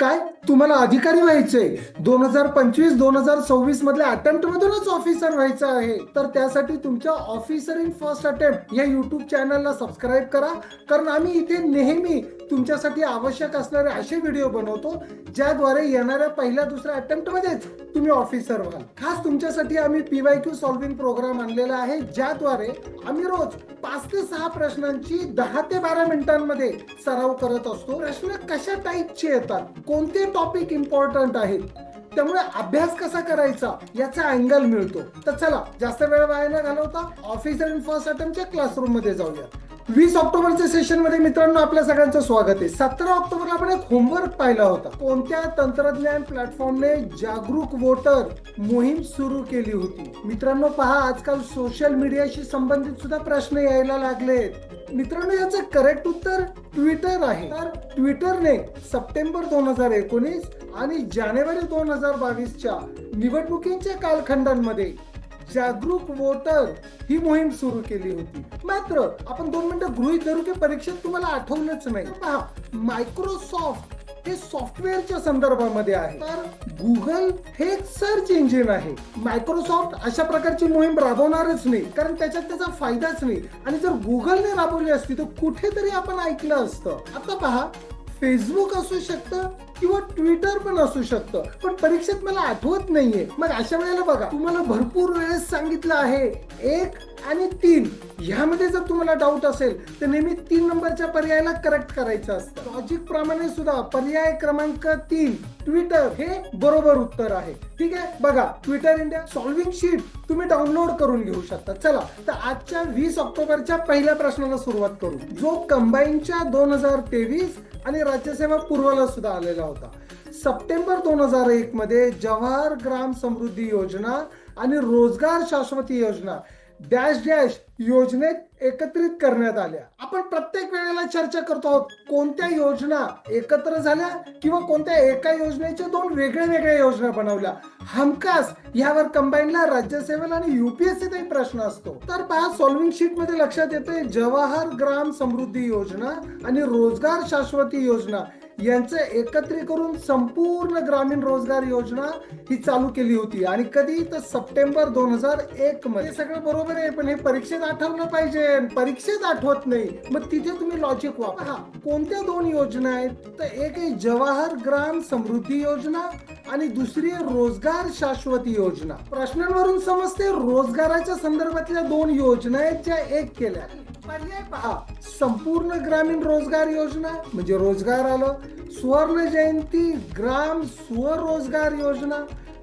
काय? तुम्हाला अधिकारी व्हायचंय दोन हजार पंचवीस दोन हजार सव्वीस मधल्या अटेम्प्ट मधूनच ऑफिसर व्हायचं आहे. तर त्यासाठी तुमच्या ऑफिसर इन फर्स्ट अटेम्प्ट या युट्यूब चॅनलला सबस्क्राईब करा. कारण आम्ही इथे नेहमी तुमच्यासाठी आवश्यक असणारे असे व्हिडिओ बनवतो ज्याद्वारे येणाऱ्या पहिल्या दुसऱ्या अटेम्प्ट मध्येच तुम्ही ऑफिसर व्हाल. खास तुमच्यासाठी आम्ही पीवाय क्यू सॉल्व्हिंग प्रोग्राम आणलेला आहे ज्याद्वारे आम्ही रोज पाच ते सहा प्रश्नांची दहा ते बारा मिनिटांमध्ये सराव करत असतो. प्रश्न कशा टाईपचे येतात? कोणते टॉपिक इम्पॉर्टंट आहेत? त्यामुळे अभ्यास कसा करायचा? याचा अँगल मिळतो. तर चला जास्त वेळ वाया न घालवता ऑफिसर इन फर्स्ट अटेम्प्टच्या क्लासरूममध्ये जाऊया. वीस ऑक्टोबरच्या सेशनमध्ये मित्रांनो आपल्या सगळ्यांचं स्वागत आहे. सतरा ऑक्टोबरला आपण एक होमवर्क पाहिला होता. कोणत्या तंत्रज्ञान प्लॅटफॉर्मने जागरूक वोटर मोहीम सुरू केली होती? मित्रांनो पहा आजकाल सोशल मीडियाशी संबंधित सुद्धा प्रश्न यायला लागलेत. मित्रांनो याचं करेक्ट उत्तर ट्विटर आहे. तर ट्विटरने सप्टेंबर दोन हजार एकोणीस आणि जानेवारी दोन हजार बावीसच्या निवडणुकींच्या कालखंडांमध्ये जागरूक वोटर ही मोहीम सुरू केली होती. मात्र आपण दोन मिनिटं गृहित धरू की परीक्षेत तुम्हाला आठवलंच नाही. पहा मायक्रोसॉफ्ट हे सॉफ्टवेअरच्या संदर्भामध्ये आहे. तर गुगल हे एक सर्च इंजिन आहे. मायक्रोसॉफ्ट अशा प्रकारची मोहीम राबवणारच नाही. कारण त्याच्यात त्याचा फायदाच नाही. आणि जर गुगलने राबवली असती तर कुठेतरी आपण ऐकलं असतं. आता पहा फेसबुक असू शकतं किंवा ट्विटर पण असू शकतं. पण परीक्षेत मला आठवत नाहीये. मग अशा वेळेला बघा तुम्हाला भरपूर वेळेस सांगितलं आहे एक आणि तीन. ह्यामध्ये जर तुम्हाला डाऊट असेल तर नेहमी तीन नंबरच्या पर्यायाला करेक्ट करायचं असतं. लॉजिक प्रमाणे सुद्धा पर्याय क्रमांक तीन ट्विटर हे बरोबर उत्तर आहे. ठीक आहे? बघा ट्विटर इंडिया सॉल्विंग शीट तुम्ही डाउनलोड करून घेऊ शकता. चला तर आजच्या वीस ऑक्टोबरच्या पहिल्या प्रश्नाला सुरुवात करू. जो कंबाईनच्या दोन हजार तेवीस आणि राज्यसेवा पूर्वला सुद्धा आलेला होता. सप्टेंबर दोन हजार एक मध्ये जवाहर ग्राम समृद्धी योजना आणि रोजगार शाश्वती योजना डॅश डॅश योजनेत एकत्रित करण्यात आल्या. आपण प्रत्येक वेळेला चर्चा करतो आहोत कोणत्या योजना एकत्र झाल्या किंवा कोणत्या एका योजनेच्या दोन वेगळ्या वेगळ्या योजना बनवल्या? हमखास यावर कंबाईनला राज्य सेवेला आणि युपीएससीचाही प्रश्न असतो. तर पहा सॉल्विंग शीटमध्ये लक्षात येते जवाहर ग्राम समृद्धी योजना आणि रोजगार शाश्वती योजना. यांचं एकत्रित करून संपूर्ण ग्रामीण रोजगार योजना ही चालू केली होती. आणि कधी तर सप्टेंबर दोन हजार एक मध्ये. सगळं बरोबर आहे पण हे परीक्षेत आठवलं पाहिजे. परीक्षेत आठवत नाही. मग तिथे तुम्ही लॉजिक वापरा. कोणत्या दोन योजना आहेत? तर एक आहे जवाहर ग्राम समृद्धी योजना आणि दुसरी आहे रोजगार शाश्वती योजना. प्रश्नांवरून समजते रोजगाराच्या संदर्भातल्या दोन योजना आहेत ज्या एक केल्या. पर्याय पहा संपूर्ण ग्रामीण रोजगार योजना म्हणजे रोजगार आलं सुवर्ण जयंती ग्राम स्वरोजगार योजना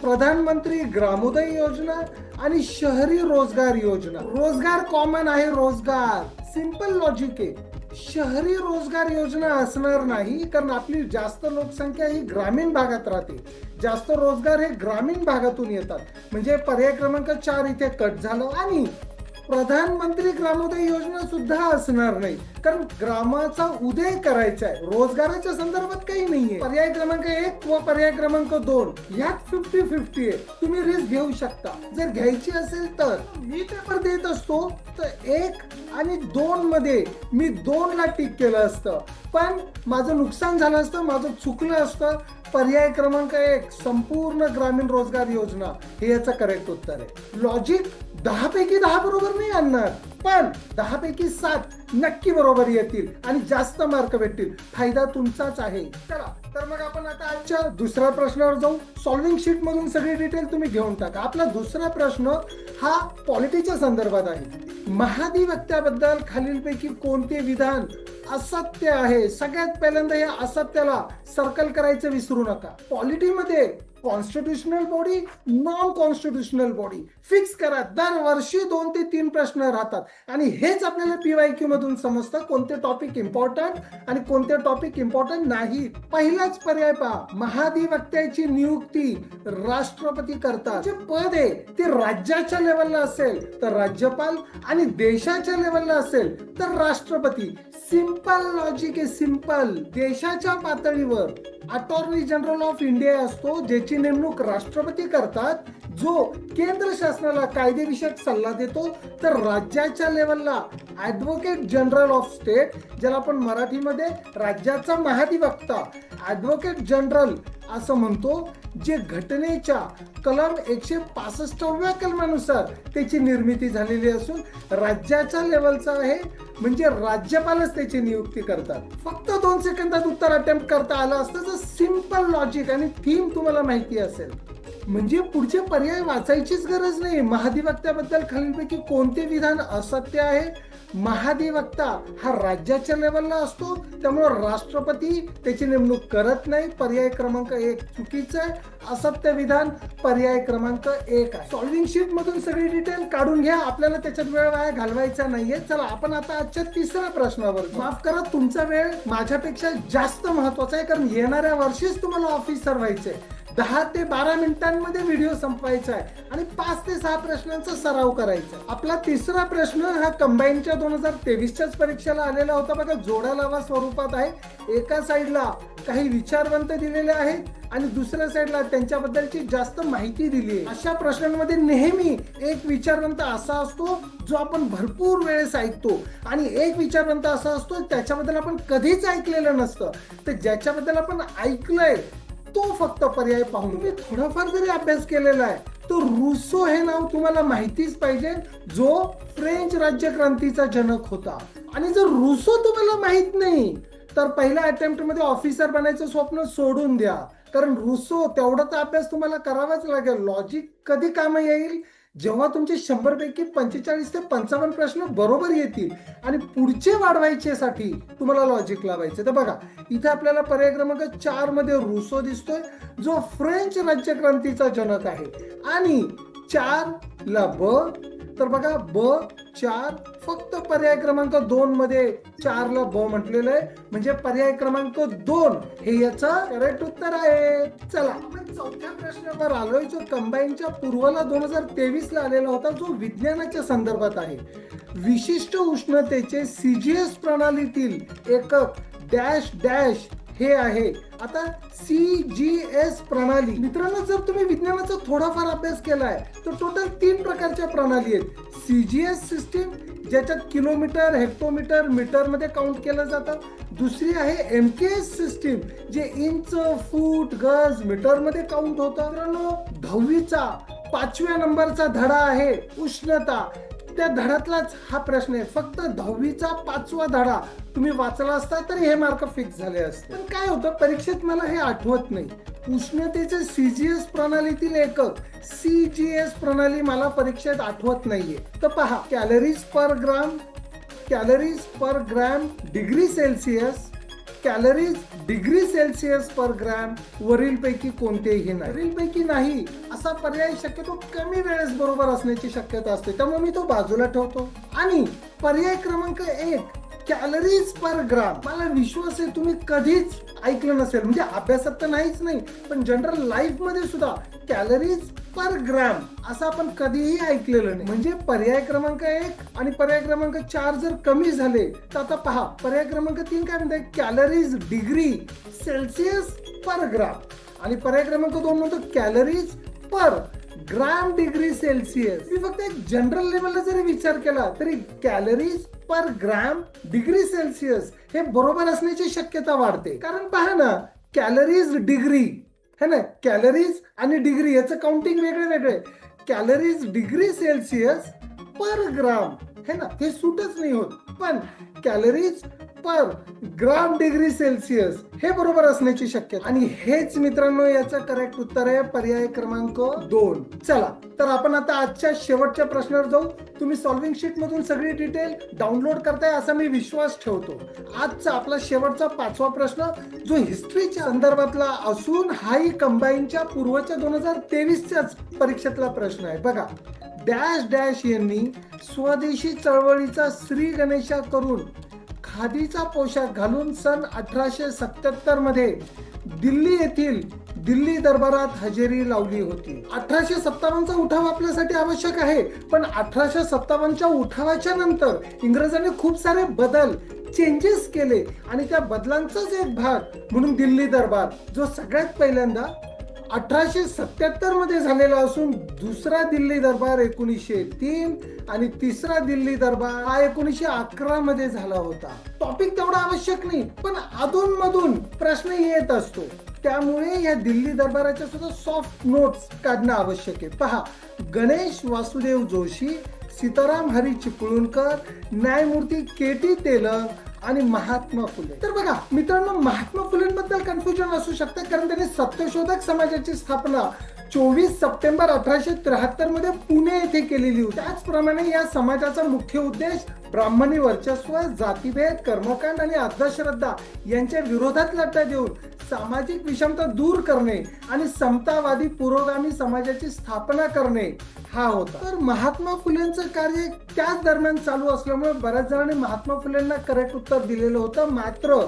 प्रधानमंत्री ग्रामोदय योजना आणि शहरी रोजगार योजना. रोजगार कॉमन आहे रोजगार. सिंपल लॉजिक आहे. शहरी रोजगार योजना असणार नाही कारण आपली जास्त लोकसंख्या ही ग्रामीण भागात राहते. जास्त रोजगार हे ग्रामीण भागातून येतात. म्हणजे पर्याय क्रमांक चार इथे कट झालं आणि प्रधानमंत्री ग्रामोदय योजना सुद्धा असणार नाही. कारण ग्रामाचा उदय करायचा आहे रोजगाराच्या संदर्भात काही नाहीये. पर्याय क्रमांक एक व पर्याय क्रमांक दोन यात फिफ्टी फिफ्टी आहे. तुम्ही रिस्क घेऊ शकता. जर घ्यायची असेल तर मी पेपर देत असतो तर एक आणि दोन मध्ये मी दोन ला टिक केलं असतं. पण माझं नुकसान झालं असतं माझं चुकलं असतं. पर्याय क्रमांक एक संपूर्ण ग्रामीण रोजगार योजना. हे याचं करेक्ट उत्तर आहे. लॉजिक दहापैकी दहा बरोबर नाही आणणार. पण दहापैकी सात नक्की बरोबर येतील आणि जास्त मार्क भेटतील. फायदा तुमचाच आहे. चला तर मग आपण आता आजच्या दुसऱ्या प्रश्नावर जाऊ. सॉल्विंग शीट मधून सगळी डिटेल तुम्ही घेऊन टाका. आपला दुसरा प्रश्न हा पॉलिटीच्या संदर्भात आहे. महाधिवक्त्याबद्दल खालीलपैकी कोणते विधान असत्य आहे? सगळ्यात पहिल्यांदा या असत्याला सर्कल करायचं विसरू नका. पॉलिटीमध्ये constitutional body non constitutional body fix करा. दरवर्षी दोन ते तीन प्रश्न राहतात. आणि हेच आपल्याला पीवाय क्यू मधून समजतं कोणते टॉपिक इम्पॉर्टंट आणि कोणते टॉपिक इम्पॉर्टंट नाही. पहिलाच पर्याय पहा. महाधिवक्त्याची नियुक्ती राष्ट्रपती करतात. जे पद आहे ते राज्याच्या लेवलला असेल तर राज्यपाल. आणि देशाच्या लेवलला असेल तर राष्ट्रपती. सिंपल लॉजिक आहे सिंपल देशाच्या पातळीवर. अटॉर्नी जनरल ऑफ इंडिया असतो ज्याची नेमणूक राष्ट्रपती करतात जो केंद्र शासनाला कायदेविषयक सल्ला देतो तर राज्याच्या लेवलला ॲडव्होकेट जनरल ऑफ स्टेट ज्याला आपण मराठीमध्ये राज्याचा महाधिवक्ता ॲडव्होकेट जनरल असं म्हणतो जे घटनेच्या कलम एकशे पासष्टव्या कलमानुसार त्याची निर्मिती झालेली असून राज्याच्या लेवलचा आहे म्हणजे राज्यपालच त्याची नियुक्ती करतात. फक्त दोन सेकंदात उत्तर अटेम्प्ट करता आलं असतं तर सिंपल लॉजिक आणि थीम तुम्हाला माहिती असेल. म्हणजे पुढचे पर्याय वाचायचीच गरज नाही. महाधिवक्त्याबद्दल खालीलपैकी कोणते विधान असत्य आहे? महाधिवक्ता हा राज्याच्या लेवलला असतो. त्यामुळे राष्ट्रपती त्याची नेमणूक करत नाही. पर्याय क्रमांक एक चुकीचं आहे. असत्य विधान पर्याय क्रमांक एक आहे. सॉल्विंग शीट मधून सगळी डिटेल काढून घ्या. आपल्याला त्याच्यात वेळ वाया घालवायचा नाहीये. चला आपण आता आजच्या तिसऱ्या प्रश्नावर माफ करा तुमचा वेळ माझ्यापेक्षा जास्त महत्त्वाचा आहे. कारण येणाऱ्या वर्षीच तुम्हाला ऑफिसर व्हायचंय दहा ते बारा मिनिटांमध्ये व्हिडिओ संपवायचा आहे. आणि पाच ते सहा प्रश्नांचा सराव करायचा आपला तिसरा प्रश्न हा कंबाईनच्या दोन हजार तेवीसच्याच परीक्षेला आलेला होता. बघा जोडा लावा स्वरूपात आहे. एका साईडला काही विचारवंत दिलेले आहेत आणि दुसऱ्या साईडला त्यांच्याबद्दलची जास्त माहिती दिली आहे. अशा प्रश्नांमध्ये नेहमी एक विचारवंत असा असतो जो आपण भरपूर वेळेस ऐकतो. आणि एक विचारवंत असा असतो त्याच्याबद्दल आपण कधीच ऐकलेलं नसतं. तर ज्याच्याबद्दल आपण ऐकलंय तो फक्त पर्याय पाहून. तुम्ही थोडाफार जरी अभ्यास केलेला आहे तर रुसो हे नाव तुम्हाला माहितीच पाहिजे जो फ्रेंच राज्यक्रांतीचा जनक होता. आणि जर रुसो तुम्हाला माहीत नाही तर पहिल्या अटेम्प्टमध्ये ऑफिसर बनायचं स्वप्न सोडून द्या. कारण रुसो तेवढा तर अभ्यास तुम्हाला करावाच लागेल. लॉजिक कधी काम येईल? जेव्हा तुमचे शंभर पैकी पंचेचाळीस ते पंचावन्न प्रश्न बरोबर येतील आणि पुढचे वाढवायचेसाठी तुम्हाला लॉजिक लावायचे. तर बघा इथे आपल्याला पर्याय क्रमांक चारमध्ये रुसो दिसतोय जो फ्रेंच राज्यक्रांतीचा जनक आहे. आणि चार ला ब तर बघा ब चार फक्त पर्याय क्रमांक दोन मध्ये चार ला ब म्हटलेलं आहे. म्हणजे पर्याय क्रमांक दोन हे याचं करेक्ट उत्तर आहे. चला. आपण चौथ्या प्रश्नावर आलोय जो कंबाईनच्या पूर्वला दोन हजार तेवीस ला आलेला होता जो विज्ञानाच्या संदर्भात आहे. विशिष्ट उष्णतेचे सीजीएस प्रणालीतील एकक डॅश डॅश हे आहे. आता सी जी एस प्रणाली. मित्रांनो जर तुम्ही विज्ञानाचा थोडाफार अभ्यास केलाय तर टोटल तीन प्रकारच्या प्रणाली आहेत. सी जी एस सिस्टीम ज्याच्यात किलोमीटर हेक्टोमीटर मीटरमध्ये काउंट केलं जातं. दुसरी आहे एम के एस सिस्टीम जे इंच फूट गज मीटरमध्ये काउंट होतं. मित्रांनो दहावीचा पाचव्या नंबरचा धडा आहे उष्णता. त्या धड्यातलाच हा प्रश्न आहे. फक्त दहावीचा पाचवा धडा तुम्ही वाचला असता तर हे मार्क फिक्स झाले असते. पण काय होतं परीक्षेत मला हे आठवत नाही. उष्णतेचे सी जी एस प्रणालीतील एकक सीजीएस प्रणाली मला परीक्षेत आठवत नाहीये. तर पहा calories per gram calories per gram degree celsius calories degree celsius per gram वरील पैकी कोणतेही नाही. वरील पैकी नाही असा पर्याय शक्यतो कमी वेळेस बरोबर असण्याची शक्यता असते. त्यामुळे मी तो बाजूला ठेवतो. आणि पर्याय क्रमांक एक कॅलरीज पर ग्राम मला विश्वास आहे तुम्ही कधीच ऐकलं नसेल. म्हणजे अभ्यासात तर नाहीच नाही पण जनरल लाईफमध्ये सुद्धा कॅलरीज पर ग्राम असं आपण कधीही ऐकलेलं नाही. म्हणजे पर्याय क्रमांक एक आणि पर्याय क्रमांक चार जर कमी झाले तर आता पहा पर्याय क्रमांक तीन काय म्हणते calories degree celsius per gram आणि पर्याय क्रमांक दोन म्हणतो calories per gram degree celsius. मी फक्त एक जनरल लेवलला जरी विचार केला तरी calories per gram degree celsius हे बरोबर असण्याची शक्यता वाढते. कारण पहा ना कॅलरीज डिग्री है ना? कॅलरीज आणि डिग्री याचं काउंटिंग वेगळे वेगळे calories degree celsius per gram है ना? हे सूटच नाही होत. पण calories per gram degree celsius हे बरोबर असण्याची शक्यता. आणि हेच मित्रांनो याचं करेक्ट उत्तर आहे पर्याय क्रमांक दोन. चला तर आपण आता आजच्या शेवटच्या प्रश्नावर जाऊ. तुम्ही सॉल्विंग शीट मधून सगळी डिटेल डाउनलोड करताय असा मी विश्वास ठेवतो. आजचा आपला शेवटचा पाचवा प्रश्न जो हिस्ट्रीच्या संदर्भातला असून हाही कंबाईनच्या पूर्वच्या दोन हजार तेवीसच्याच परीक्षेतला प्रश्न आहे. बघा डॅश डॅश यांनी स्वदेशी चळवळीचा श्री गणेशा करून खादीचा पोशाख घालून सन अठराशे सत्याहत्तरमध्ये दिल्ली येथील दिल्ली दरबारात हजेरी लावली होती. अठराशे सत्तावन्नचा उठाव आपल्यासाठी आवश्यक आहे पण अठराशे सत्तावन्नच्या उठावाच्या नंतर इंग्रजांनी खूप सारे बदल चेंजेस केले आणि त्या बदलांचाच एक भाग म्हणून दिल्ली दरबार जो सगळ्यात पहिल्यांदा अठराशे सत्याहत्तरमध्ये झालेला असून दुसरा दिल्ली दरबार एकोणीसशे तीन आणि तिसरा दिल्ली दरबार हा एकोणीसशे अकरा मध्ये झाला होता. टॉपिक तेवढा आवश्यक नाही पण अधून मधून प्रश्न येत असतो. त्यामुळे या दिल्ली दरबाराच्या सुद्धा सॉफ्ट नोट्स काढणं आवश्यक आहे. पहा गणेश वासुदेव जोशी सीताराम हरी चिपळूणकर न्यायमूर्ती के टी तेलंग आणि महात्मा फुले. तर बघा मित्रांनो महात्मा फुलेंबद्दल कन्फ्युजन असू शकतं कारण त्यांनी सत्यशोधक समाजाची स्थापना चोवीस सप्टेंबर अठराशे त्र्याहत्तरमध्ये पुणे येथे केलेली होती. त्याचप्रमाणे या समाजाचा मुख्य उद्देश ब्राह्मणी वर्चस्व जातीभेद कर्मकांड आणि अंधश्रद्धा यांच्या विरोधात लढा देऊन सामाजिक विषमता दूर करणे आणि समतावादी पुरोगामी समाजाची स्थापना करणे हा होता. तर महात्मा फुलेंचं कार्य त्याच दरम्यान चालू असल्यामुळे बऱ्याच जणांनी महात्मा फुलेंना करेक्ट उत्तर दिलेलं होतं. मात्र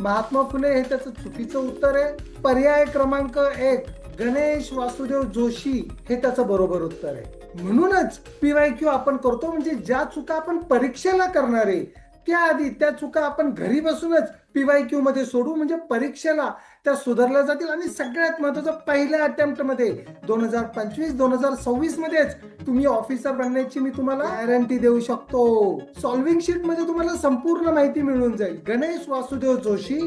महात्मा फुले हे त्याचं चुकीचं उत्तर आहे. पर्याय क्रमांक एक गणेश वासुदेव जोशी हे त्याचं बरोबर उत्तर आहे. म्हणूनच पीवाय क्यू आपण करतो म्हणजे ज्या चुका आपण परीक्षेला करणार आहे त्याआधी त्या चुका आपण घरी बसूनच पीवाय क्यू मध्ये सोडू. म्हणजे परीक्षेला त्या सुधारल्या जातील आणि सगळ्यात महत्वाचं पहिल्या अटेम्प्टमध्ये दोन हजार पंचवीस दोन हजार सव्वीस मध्येच तुम्ही ऑफिसर बनण्याची मी तुम्हाला गॅरंटी देऊ शकतो. सॉल्विंग शीटमध्ये तुम्हाला संपूर्ण माहिती मिळून जाईल. गणेश वासुदेव जोशी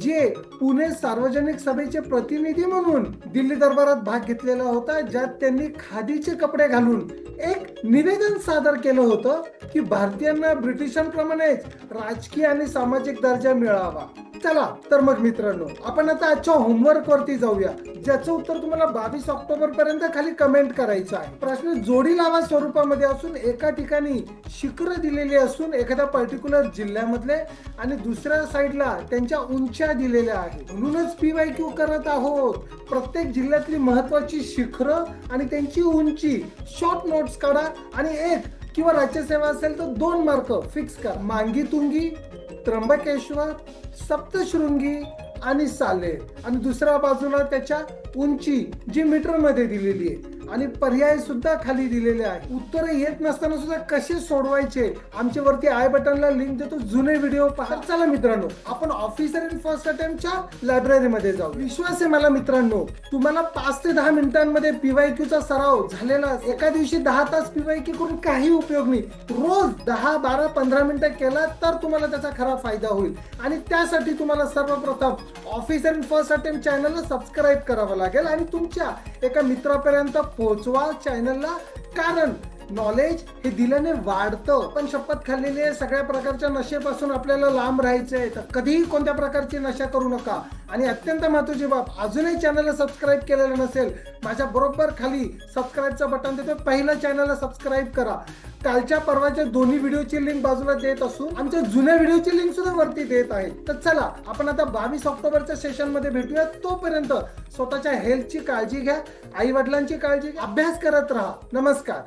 जे पुणे सार्वजनिक सभेचे प्रतिनिधी म्हणून दिल्ली दरबारात भाग घेतलेला होता ज्यात त्यांनी खादीचे कपडे घालून एक निवेदन सादर केलं होतं की भारतीयांना ब्रिटिशांप्रमाणेच राजकीय आणि सामाजिक दर्जा मिळावा. चला तर मग मित्रांनो आपण आता आजच्या होमवर्क वरती जाऊया ज्याचं उत्तर तुम्हाला बावीस ऑक्टोबर पर्यंत खाली कमेंट करायचं आहे. प्रश्न जोडी लावा स्वरूपामध्ये असून एका ठिकाणी शिखर दिलेली असून एखाद्या पर्टिक्युलर जिल्ह्यामधले आणि दुसऱ्या साईडला त्यांच्या उंच्या दिलेल्या आहेत. म्हणूनच पीवाय क्यू करत आहोत. प्रत्येक जिल्ह्यातली महत्वाची शिखरं आणि त्यांची उंची. शॉर्ट नोट्स काढा आणि एक किंवा राज्यसेवा असेल तर दोन मार्क फिक्स करा. मांगी तुंगी त्र्यंबकेश्वर सप्तशृंगी आणि साले. आणि दुसऱ्या बाजूला त्याच्या उंची जी मीटरमध्ये दिलेली आहे. आणि पर्याय सुद्धा खाली दिलेले आहे. उत्तर येत नसताना सुद्धा कसे सोडवायचे? आमच्या वरती आय बटनला लिंक देतो. जुने व्हिडिओ पाहत चला मित्रांनो. आपण ऑफिसर इन फर्स्ट अटेम्प्टच्या लायब्ररीमध्ये जाऊ. विश्वास आहे मला मित्रांनो. तुम्हाला पाच ते दहा मिनिटांमध्ये पीवाय चा सराव झालेला एका दिवशी दहा तास पीवायक्यू करून काही उपयोग नाही. रोज दहा बारा पंधरा मिनिटं केला तर तुम्हाला त्याचा खरा फायदा होईल. आणि त्यासाठी तुम्हाला सर्वप्रथम ऑफिसर इन फर्स्ट अटेम्प्ट चॅनलला सबस्क्राईब करावं लागेल आणि तुमच्या एका मित्रापर्यंत पोहोचवा चॅनलला कारण नॉलेज हे दिल्याने वाढतं. पण शपथ खाल्लेली आहे सगळ्या प्रकारच्या नशेपासून आपल्याला लांब राहायचंय. तर कधीही कोणत्या प्रकारची नशा करू नका. आणि अत्यंत महत्वाची बाब अजूनही चॅनलला सबस्क्राईब केलेलं नसेल माझ्या बरोबर खाली सबस्क्राईबचं बटन देतो. पहिलं चॅनलला सबस्क्राईब करा. कालच्या परवाच्या दोन्ही व्हिडिओची लिंक बाजूला देत असून आमच्या जुन्या व्हिडिओची लिंक सुद्धा वरती देत आहे. तर चला आपण आता बावीस ऑक्टोबरच्या सेशनमध्ये भेटूया तोपर्यंत स्वतःच्या हेल्थची काळजी घ्या आई वडिलांची काळजी घ्या. अभ्यास करत राहा. नमस्कार.